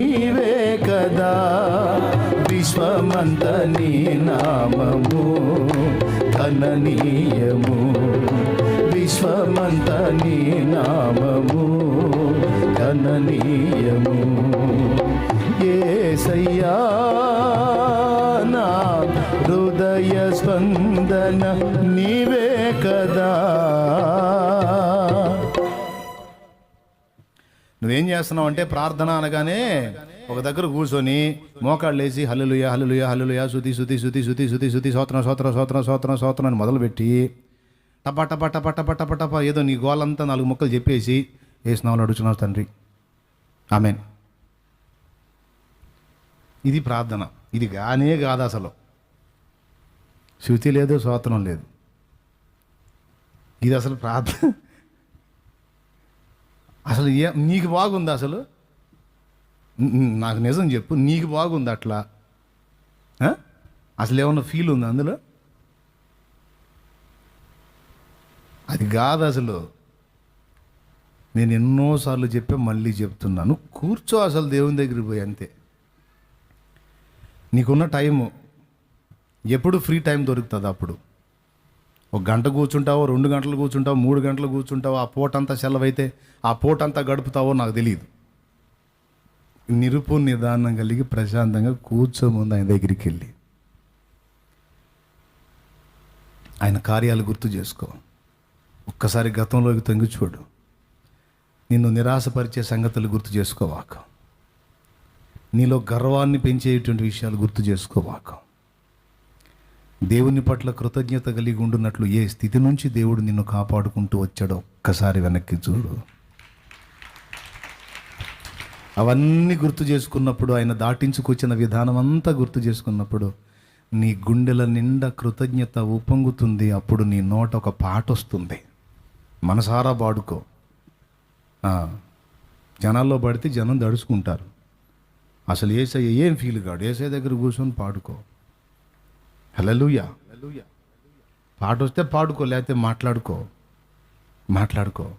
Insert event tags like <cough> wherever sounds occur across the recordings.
నీవే కదా విశ్వమంత నీ నామము ధననీయము విశ్వమంత నీ నామము ధననీయము ఏసయ్యా నా హృదయ స్పందన నీవే కదా. నువ్వేం చేస్తున్నావు అంటే ప్రార్థన అనగానే ఒక దగ్గర కూర్చొని మోకాళ్ళు వేసి హల్లులుయ హల్లులుయ హల్లులుయ శుతి శుతి శుతి శుతి శుతి శుతి సోత్రం సోత్రం సోత్రం సోత్రం సోత్రం అని మొదలుపెట్టి టప టప టప టప టప టప ఏదో నీ గోలంతా నాలుగు ముక్కలు చెప్పేసి వేసినావులు అడుగుతున్నావు తండ్రి? ఆమెన్. ఇది ప్రార్థన. ఇది గానే కాదు అసలు. శృతి లేదు సోత్రం లేదు. ఇది అసలు ప్రార్థన అసలు ఏ నీకు బాగుంది అసలు? నాకు నిజం చెప్పు నీకు బాగుంది అట్లా? అసలు ఏమన్నా ఫీల్ ఉంది అందులో? అది కాదు అసలు. నేను ఎన్నోసార్లు చెప్పే మళ్ళీ చెప్తున్నాను. కూర్చో అసలు దేవుని దగ్గరికి పోయి అంతే. నీకున్న టైము. ఎప్పుడు ఫ్రీ టైం దొరుకుతుంది అప్పుడు. ఒక గంట కూర్చుంటావో రెండు గంటలు కూర్చుంటావో మూడు గంటలు కూర్చుంటావో ఆ పూటంతా సెలవైతే ఆ పూటంతా గడుపుతావో నాకు తెలియదు నిరుపు నిదానం కలిగి ప్రశాంతంగా కూర్చోముందు ఆయన దగ్గరికి వెళ్ళి. ఆయన కార్యాలు గుర్తు చేసుకో. ఒక్కసారి గతంలోకి తొంగి చూడు. నిన్ను నిరాశపరిచే సంగతులు గుర్తు చేసుకోవాక నీలో గర్వాన్ని పెంచేటువంటి విషయాలు గుర్తు చేసుకోవాక దేవుని పట్ల కృతజ్ఞత కలిగి ఉండున్నట్లు ఏ స్థితి నుంచి దేవుడు నిన్ను కాపాడుకుంటూ వచ్చాడో ఒక్కసారి వెనక్కి చూడు. అవన్నీ గుర్తు చేసుకున్నప్పుడు ఆయన దాటించుకొచ్చిన విధానం అంతా గుర్తు చేసుకున్నప్పుడు నీ గుండెల నిండా కృతజ్ఞత ఉప్పొంగుతుంది. అప్పుడు నీ నోట ఒక పాట వస్తుంది. మనసారా పాడుకో జనాల్లో పడితే జనం దడుచుకుంటారు. అసలు ఏసయ్య ఏం ఫీల్ కాడు ఏసఐ దగ్గర కూర్చొని పాడుకో. హలలుయా పాట వస్తే పాడుకో లేకపోతే మాట్లాడుకో మాట్లాడుకో.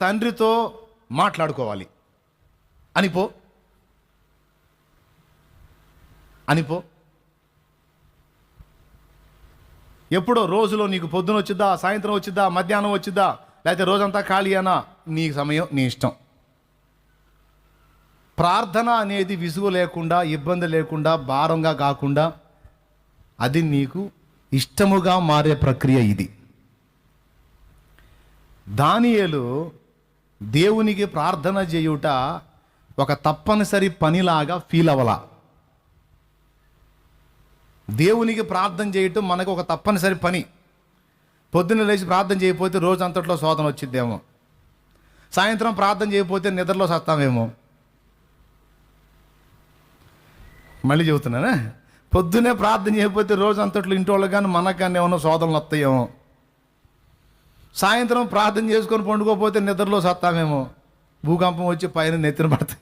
తండ్రితో మాట్లాడుకోవాలి. అనిపో. అనిపో. ఎప్పుడో రోజులో నీకు పొద్దున వచ్చిద్దా సాయంత్రం వచ్చిద్దా మధ్యాహ్నం వచ్చిద్దా లేకపోతే రోజంతా ఖాళీ అనా? నీ సమయం నీ ఇష్టం. ప్రార్థన అనేది విసుగు లేకుండా ఇబ్బంది లేకుండా భారంగా కాకుండా అది నీకు ఇష్టముగా మారే ప్రక్రియ ఇది. దానియేలు దేవునికి ప్రార్థన చేయుట ఒక తప్పనిసరి పనిలాగా ఫీల్ అవ్వలా. దేవునికి ప్రార్థన చేయటం మనకు ఒక తప్పనిసరి పని. పొద్దున్న లేచి ప్రార్థన చేయకపోతే రోజు అంతట్లో శోధన వచ్చిద్దేమో. సాయంత్రం ప్రార్థన చేయకపోతే నిద్రలో సత్తామేమో. మళ్ళీ చెబుతున్నానా? పొద్దునే ప్రార్థన చేయకపోతే రోజు అంతట్లో ఇంటి వాళ్ళకి కానీ మనకు కానీ ఏమన్నా సోదరులు వస్తాయేమో? సాయంత్రం ప్రార్థన చేసుకొని పండుకోపోతే నిద్రలో సత్తామేమో? భూకంపం వచ్చి పైన నెత్తిన పడతాయి.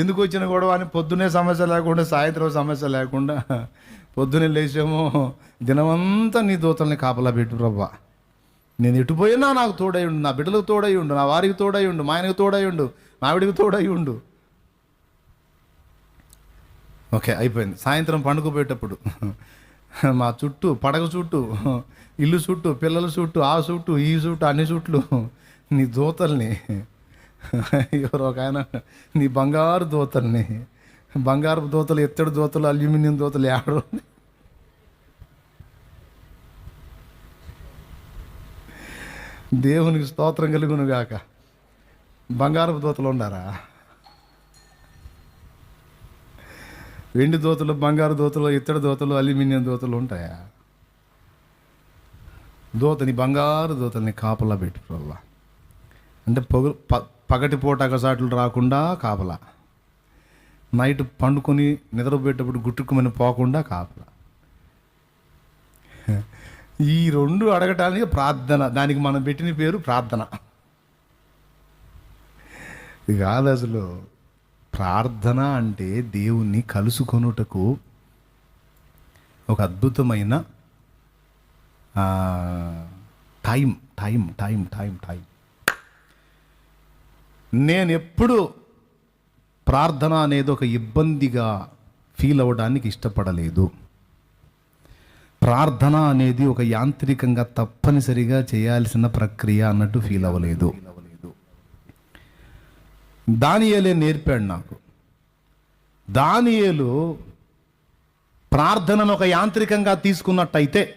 ఎందుకు వచ్చిన గొడవ అని పొద్దునే సమస్య లేకుండా సాయంత్రం సమస్య లేకుండా పొద్దునే లేచేమో దినమంతా నీ దూతల్ని కాపలా పెట్టు ప్రభా. నేను ఎటుపోయినా నాకు తోడై ఉండు నా బిడ్డలకు తోడై ఉండు నా వారికి తోడై ఉండు మా ఆయనకు తోడై ఉండు మా ఆవిడికి తోడై ఉండు. ఓకే అయిపోయింది. సాయంత్రం పండుకోపోయేటప్పుడు <laughs> మా చుట్టూ పడగ చుట్టూ ఇల్లు చుట్టూ పిల్లల చుట్టూ ఆ చుట్టూ ఈ చుట్టూ అన్ని చుట్లు నీ దూతల్ని <laughs> ఎవరో ఒక ఆయన నీ బంగారు దూతల్ని బంగారు దూతలు ఎత్తడి దూతలు అల్యూమినియం దూతలు ఆడరు దేవునికి స్తోత్రం కలుగును గాక బంగారపు దూతలు ఉండారా? వెండి దోతలు బంగారు దోతలు ఇత్తడి దోతలు అల్యూమినియం దోతలు ఉంటాయా? దోతని బంగారు దోతల్ని కాపలా పెట్టుకోవాలా అంటే పొగ ప పగటి పూట అగసాట్లు రాకుండా కాపలా. నైట్ పండుకొని నిద్రపోయేటప్పుడు గుట్టుకుమని పోకుండా కాపలా. ఈ రెండు అడగటానికి ప్రార్థన దానికి మనం పెట్టిన పేరు ప్రార్థన. ఇది కాదు అసలు ప్రార్థన అంటే దేవుణ్ణి కలుసుకొనుటకు ఒక అద్భుతమైన time time time time time. నేను ఎప్పుడు ప్రార్థన అనేది ఒక ఇబ్బందిగా ఫీల్ అవ్వడానికి ఇష్టపడలేదు. ప్రార్థన అనేది ఒక యాంత్రికంగా తప్పనిసరిగా చేయాల్సిన ప్రక్రియ అన్నట్టు ఫీల్ అవ్వలేదు. దానియేలే నేర్పాడు నాకు. దానియేలు ప్రార్థనను ఒక యాంత్రికంగా తీసుకున్నట్టయితే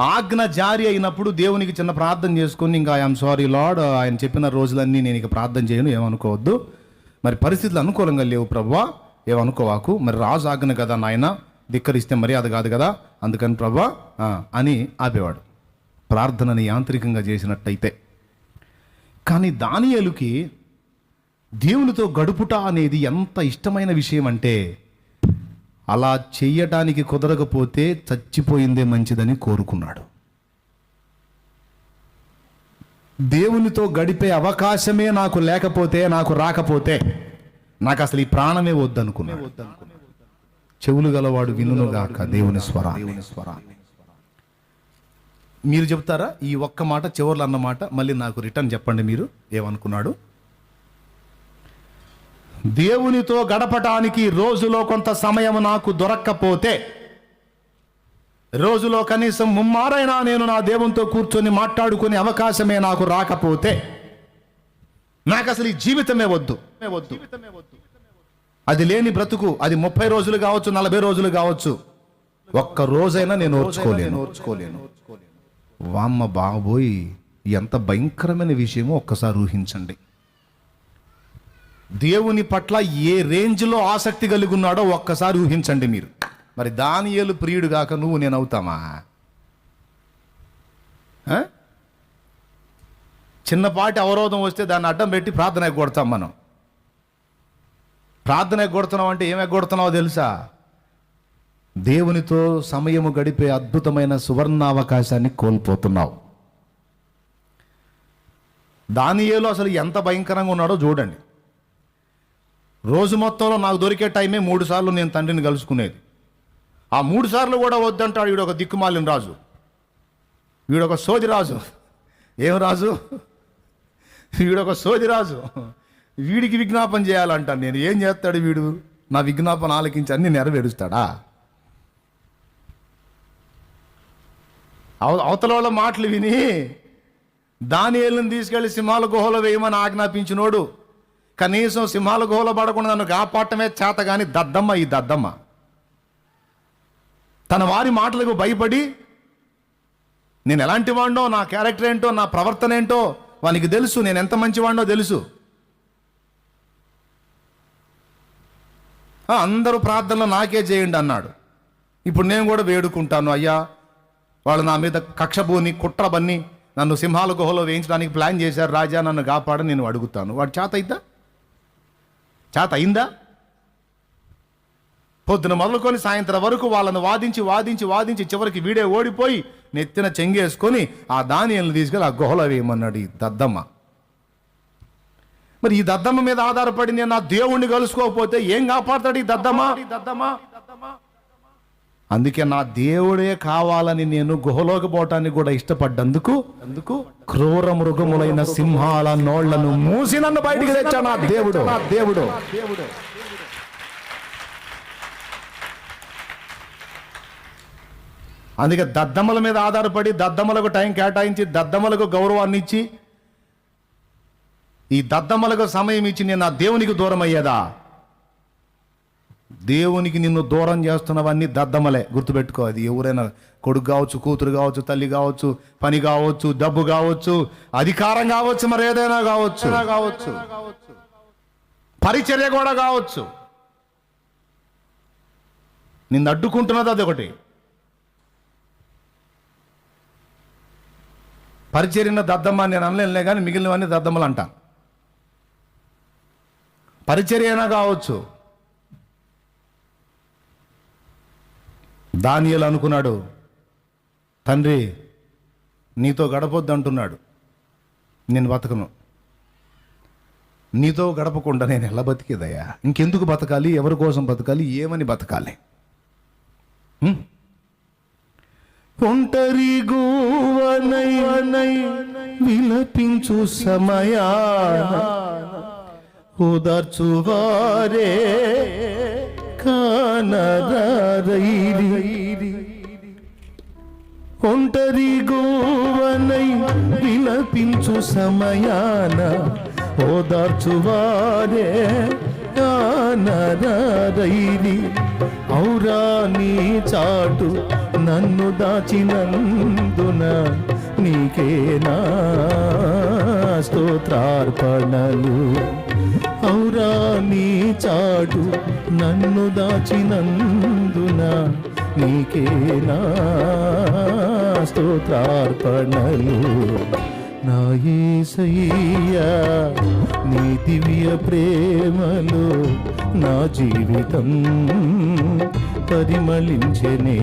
ఆజ్ఞ జారీ అయినప్పుడు దేవునికి చిన్న ప్రార్థన చేసుకుని ఇంకా ఐఎమ్ సారీ లార్డ్ ఆయన చెప్పిన రోజులన్నీ నేను ఇక ప్రార్థన చేయను ఏమనుకోవద్దు. మరి పరిస్థితులు అనుకూలంగా లేవు ప్రభా ఏమనుకోవాకు? మరి రాజు ఆజ్ఞ కదా నాయన ధిక్కరిస్తే మర్యాద కాదు కదా అందుకని ప్రభా అని ఆపేవాడు. ప్రార్థనని యాంత్రికంగా చేసినట్టయితే. కానీ దానియేలుకి దేవునితో గడుపుట అనేది ఎంత ఇష్టమైన విషయం అంటే అలా చెయ్యటానికి కుదరకపోతే చచ్చిపోయిందే మంచిదని కోరుకున్నాడు. దేవునితో గడిపే అవకాశమే నాకు లేకపోతే నాకు రాకపోతే నాకు అసలు ఈ ప్రాణమే వద్దనుకున్నాడు చెవులు గలవాడు వినుగాక దేవుని స్వరా స్వరాన్ని. మీరు చెప్తారా? ఈ ఒక్క మాట చివర్లు అన్నమాట మళ్ళీ నాకు రిటర్న్ చెప్పండి మీరు ఏమనుకున్నాడు? దేవునితో గడపటానికి రోజులో కొంత సమయం నాకు దొరక్కపోతే రోజులో కనీసం ముమ్మారైనా నేను నా దేవునితో కూర్చొని మాట్లాడుకునే అవకాశమే నాకు రాకపోతే నాకు అసలు ఈ జీవితమే వద్దు. వద్దు అది లేని బ్రతుకు అది ముప్పై రోజులు కావచ్చు నలభై రోజులు కావచ్చు ఒక్క రోజైనా నేను ఓర్చుకోలేను ఓర్చుకోలేను. వామ్మ బాబోయ్ ఎంత భయంకరమైన విషయమో ఒక్కసారి ఊహించండి. దేవుని పట్ల ఏ రేంజ్లో ఆసక్తి కలిగి ఉన్నాడో ఒక్కసారి ఊహించండి మీరు. మరి దానియలు ప్రియుడు కాక నువ్వు నేను అవుతామా? చిన్నపాటి అవరోధం వస్తే దాన్ని అడ్డం పెట్టి ప్రార్థన ఎగ్గొడతాం మనం. ప్రార్థన ఎగ్గొడుతున్నావు అంటే ఏమి ఎగ్గొడుతున్నావో తెలుసా? దేవునితో సమయము గడిపే అద్భుతమైన సువర్ణావకాశాన్ని కోల్పోతున్నావు. దానియేలో అసలు ఎంత భయంకరంగా ఉన్నాడో చూడండి. రోజు మొత్తంలో నాకు దొరికే టైమే మూడు సార్లు నేను తండ్రిని కలుసుకునేది. ఆ మూడు సార్లు కూడా వద్దంటాడు వీడు ఒక దిక్కుమాలిన రాజు. వీడు ఒక సోది రాజు. ఏం రాజు? వీడు ఒక సోది రాజు. వీడికి విజ్ఞాపన చేయాలంటాను నేను. ఏం చేస్తాడు వీడు? నా విజ్ఞాపన ఆలకించి అన్ని నెరవేరుస్తాడా? అవ అవతల వాళ్ళ మాటలు విని దాని ఏళ్ళని తీసుకెళ్ళి సింహాల గుహలో వేయమని ఆజ్ఞాపించినోడు కనీసం సింహాలు గోల పడకుండా నన్ను కాపాడటమే చేత కానీ దద్దమ్మ ఈ దద్దమ్మ. తన వారి మాటలకు భయపడి నేను ఎలాంటి వాడినో నా క్యారెక్టర్ ఏంటో నా ప్రవర్తన ఏంటో వానికి తెలుసు నేను ఎంత మంచివాడినో తెలుసు. అందరూ ప్రార్థనలు నాకే చేయండి అన్నాడు. ఇప్పుడు నేను కూడా వేడుకుంటాను అయ్యా వాళ్ళు నా మీద కక్షభూని కుట్ర బన్ని నన్ను సింహాల గుహలో వేయించడానికి ప్లాన్ చేశారు రాజా నన్ను కాపాడని నేను అడుగుతాను. వాడు చేత అయిద్దా? చేత అయిందా? పొద్దున మొదలుకొని సాయంత్రం వరకు వాళ్ళని వాదించి వాదించి వాదించి చివరికి వీడే ఓడిపోయి నెత్తిన చెంగేసుకొని ఆ ధాన్యాలను తీసుకెళ్ళి ఆ గుహలో వేయమన్నాడు ఈ దద్దమ్మ. మరి ఈ దద్దమ్మ మీద ఆధారపడి నేను నా దేవుణ్ణి కలుసుకోకపోతే ఏం కాపాడతాడు ఈ దద్దమ్మ? దద్దమ్మ. అందుకే నా దేవుడే కావాలని నేను గుహలోకి పోవటానికి కూడా ఇష్టపడ్డందుకు అందుకు క్రూర మృగములైన సింహాల నోళ్ళను మూసి నన్ను బయటికి తెచ్చా నా దేవుడు. నా దేవుడు. దేవుడు. అందుకే దద్దమ్మల మీద ఆధారపడి దద్దమ్మలకు టైం కేటాయించి దద్దమ్మలకు గౌరవాన్ని ఇచ్చి ఈ దద్దమ్మలకు సమయం ఇచ్చి నేను నా దేవునికి దూరం అయ్యేదా దేవునికి నిన్ను దూరం చేస్తున్నవన్నీ దద్దమ్మలే గుర్తుపెట్టుకో అది ఎవరైనా కొడుకు కావచ్చు కూతురు కావచ్చు తల్లి కావచ్చు పని కావచ్చు డబ్బు కావచ్చు అధికారం కావచ్చు మరి ఏదైనా కావచ్చు. కావచ్చు. పరిచర్య కూడా కావచ్చు. నిన్ను అడ్డుకుంటున్నది అదొకటి. పరిచర్యన దద్దమ్మ నేను అనలేనులే కానీ మిగిలినవన్నీ దద్దమ్మలు అంటా పరిచర్య అయినా కావచ్చు. దానియలు అనుకున్నాడు. తండ్రి నీతో గడపొద్దు అంటున్నాడు నేను బతకను. నీతో గడపకుండా నేను ఎలా బతికేదయ్యా? ఇంకెందుకు బతకాలి? ఎవరి కోసం బతకాలి? ఏమని బతకాలి? ఒంటరి విలపించు సమయా ఓదార్చువారే కానరైరి ఒంటరి గోవనై విలపించు సమయాన ఓదార్చువారే కానరైరి ఔరా నీ చాటు నన్ను దాచినందున నీకేనా స్తోత్రార్పణలు. ఔరా నీ చాటు నన్ను దాచినందున నీకేనా స్తోత్రార్పణలు. నా ఏసయ్యా నీ దివ్య ప్రేమలో నా జీవితం పరిమళించనే.